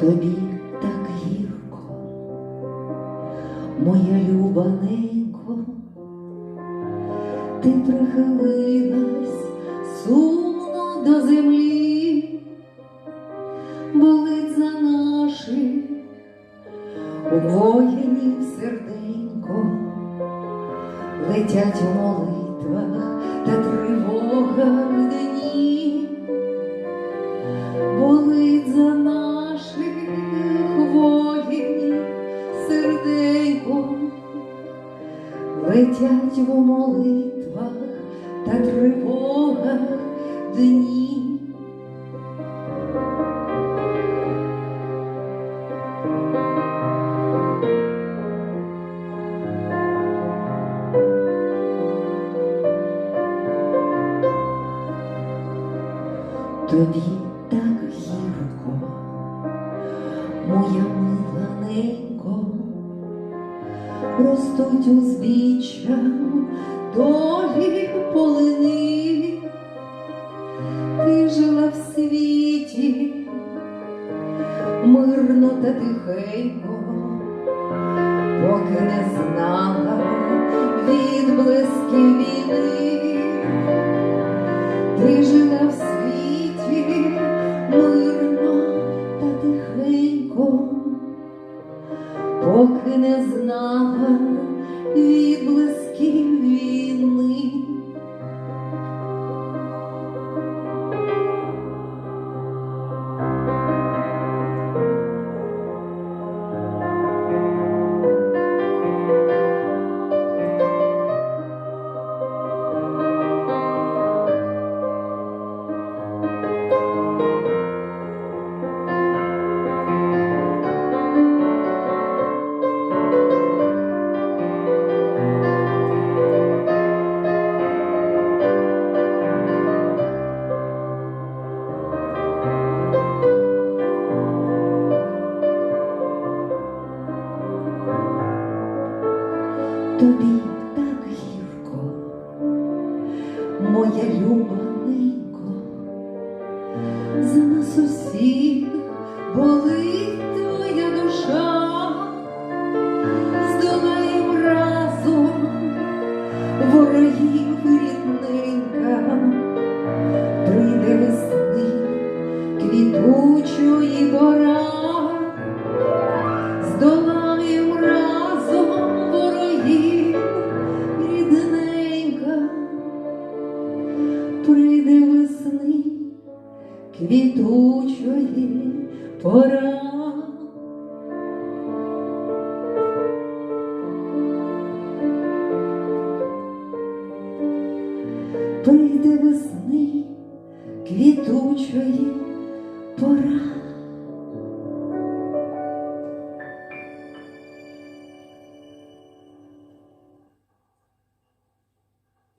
тобі так гірко, моя люба ти прихилилась сумно до землі, болить за наші воїнів серденько, летять у молитвах та тривогах. Серденько, летять в молитвах та тривогах дні. Тобі так гірко, моя миланенько, ростуть узбіччя долі полини, ти жила в світі, мирно та тихенько, поки не знала знала Тобі так гірко, моя любаненько, за нас усіх болить твоя душа, здолаєм разом ворогів рідненька, прийде весни квітучої пора. Квітучої пора. Прийде весни квітучої